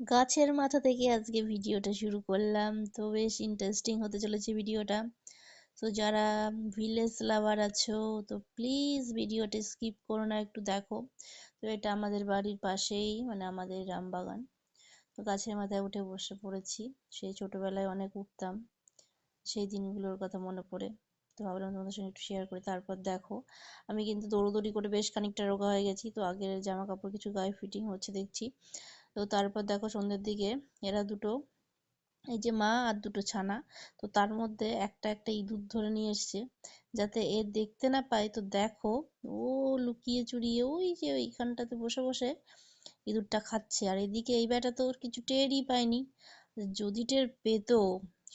গাছের মাথা থেকে আজকে ভিডিওটা শুরু করলাম। তো বেশ ইন্টারেস্টিং হতে চলেছে ভিডিওটা। তো যারা ভিলেজ লাভার আছো, তো প্লিজ ভিডিওটা স্কিপ করো না, একটু দেখো। তো এটা আমাদের বাড়ির পাশেই মানে আমাদের রামবাগান। তো গাছের মাথায় উঠে বসে পড়েছি। সেই ছোটোবেলায় অনেক উঠতাম। সেই দিনগুলোর কথা মনে পড়ে। তো ভাবলাম তোমাদের সঙ্গে একটু শেয়ার করি। তারপর দেখো, আমি কিন্তু দৌড়োদৌড়ি করে বেশ খানিকটা রোগা হয়ে গেছি। তো আগের জামা কাপড় কিছু গায়ে ফিটিং হচ্ছে দেখছি। তো তারপর দেখো সন্ধ্যের দিকে এরা দুটো, এই যে মা আর দুটো ছানা, তো তার মধ্যে একটা একটা ইঁদুর ধরে নিয়ে এসছে, যাতে এ দেখতে না পায়। তো দেখো, ও লুকিয়ে চুরিয়ে ওই যে ওইখানটাতে বসে বসে ইঁদুরটা খাচ্ছে। আর এদিকে এই বেটা তো ওর কিছু টেরই পায়নি। যদি টের পেতো,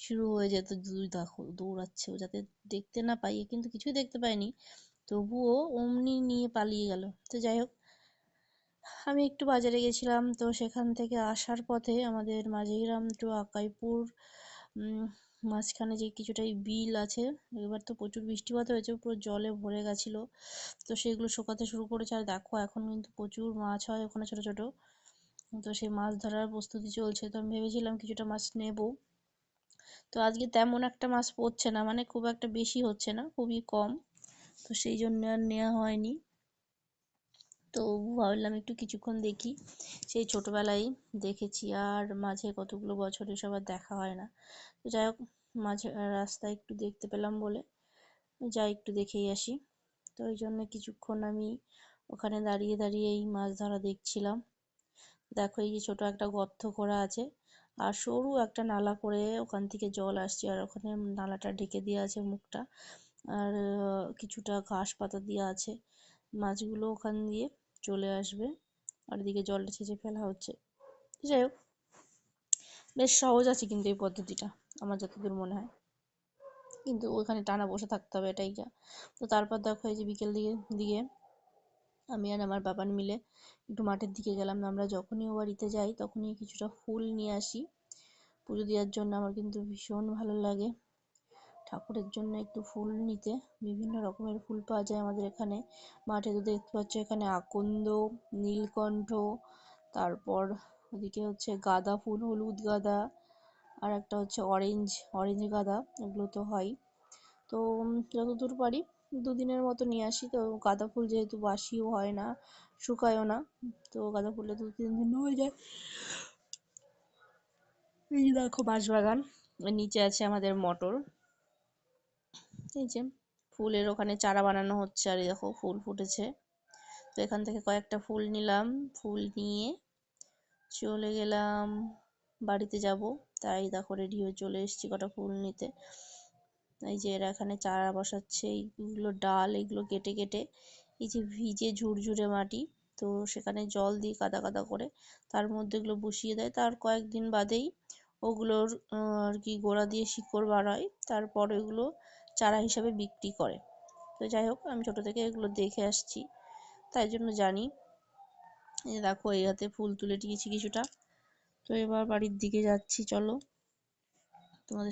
শুরু হয়ে যেত। দুই দেখো, দৌড়াচ্ছে ও যাতে দেখতে না পাই কিন্তু কিছুই দেখতে পায়নি। তবুও অমনি নিয়ে পালিয়ে গেল। তো যাই হোক আমি একটু বাজারে গেছিলাম, তো সেখান থেকে আসার পথে আমাদের মাঝিগ্রাম টু আকাইপুর মাঝখানে যে কিছুটাই বিল আছে, এবার তো প্রচুর বৃষ্টিপাত হয়েছে, পুরো জলে ভরে গেছিল। তো সেগুলো শুকাতে শুরু করেছে, আর দেখো এখন কিন্তু প্রচুর মাছ হয় ওখানে ছোট ছোট। তো সেই মাছ ধরার প্রস্তুতি চলছে, তো আমি ভেবেছিলাম কিছুটা মাছ নেব। তো আজকে তেমন একটা মাছ পড়ছে না মানে খুব একটা বেশি হচ্ছে না, খুবই কম। তো সেই জন্য আর নেওয়া হয়নি। তো ভাবলাম একটু কিছুক্ষণ দেখি। সেই ছোটোবেলায় দেখেছি আর মাঝে কতগুলো বছর এসব আর দেখা হয় না। তো যাই হোক, মাঝে রাস্তায় একটু দেখতে পেলাম বলে যাই একটু দেখেই আসি। তো ওই জন্য কিছুক্ষণ আমি ওখানে দাঁড়িয়ে দাঁড়িয়ে এই মাছ ধরা দেখছিলাম। দেখো এই যে ছোট একটা গর্ত করা আছে আর সরু একটা নালা করে ওখান থেকে জল আসছে আর ওখানে নালাটা ঢেকে দেওয়া আছে মুখটা। আর কিছুটা ঘাস পাতা দেওয়া আছে মাছগুলো ওখান দিয়ে। চলে আসবে। আর এদিকে জলটা ছেঁচে ফেলা হচ্ছে। যাই হোক, বেশ সহজ আছে কিন্তু এই পদ্ধতিটা, আমার যতদূর মনে হয়। কিন্তু ওখানে টানা বসে থাকতে হবে, এটাই যা। তো তারপর দেখো এই যে বিকেল দিকে দিকে আমি আর আমার বাবান মিলে একটু মাঠের দিকে গেলাম। আমরা যখনই ও বাড়িতে যাই, তখনই কিছুটা ফুল নিয়ে আসি। পুজো দেওয়ার জন্য আমার কিন্তু ভীষণ ভালো লাগে। ঠাকুরের জন্য একটু ফুল নিতে। বিভিন্ন রকমের ফুল পাওয়া যায় আমাদের এখানে। মাঠে তো দেখতে পাচ্ছ এখানে আকন্দ, নীলকণ্ঠ, তারপর ওদিকে হচ্ছে গাঁদা ফুল, হলুদ গাঁদা, আর একটা হচ্ছে অরেঞ্জ অরেঞ্জ গাঁদা, এগুলো তো হয়। তো যতদূর পারি দুদিনের মতো নিয়ে আসি। তো গাঁদা ফুল যেহেতু বাসিও হয় না, শুকায়ও না, তো গাঁদা ফুলে দু তিন দিন হয়ে যায়। এই দেখো বাঁশবাগান নিচে আছে আমাদের মটর। যে ফুলের ওখানে চারা বানানো হচ্ছে আর দেখো ফুল ফুটেছে। তো এখান থেকে কয়েকটা ফুল নিলাম, ফুল নিয়ে চলে গেলাম বাড়িতে যাব। তাই দেখো রেডি হয়ে চলে এসেছি কটা ফুল নিতে। এই যে এরা এখানে চারা বসাচ্ছে, এইগুলো ডাল এগুলো কেটে কেটে এই যে ভিজে ঝুরঝুরে মাটি। তো সেখানে জল দিয়ে কাদা কাদা করে তার মধ্যে এগুলো বসিয়ে দেয়। তার কয়েকদিন বাদেই ওগুলোর আর কি গোড়া দিয়ে শিকড় বার হয় তারপর এগুলো চারা হিসাবে বিক্রি করে। তো যাই হোক, আমি ছোটো থেকে এগুলো দেখে আসছি। তাই জন্য জানি। দেখো, এই হাতে ফুল তুলে টিকেছি কিছুটা। তো এবার বাড়ির দিকে যাচ্ছি, চলো। তোমাদের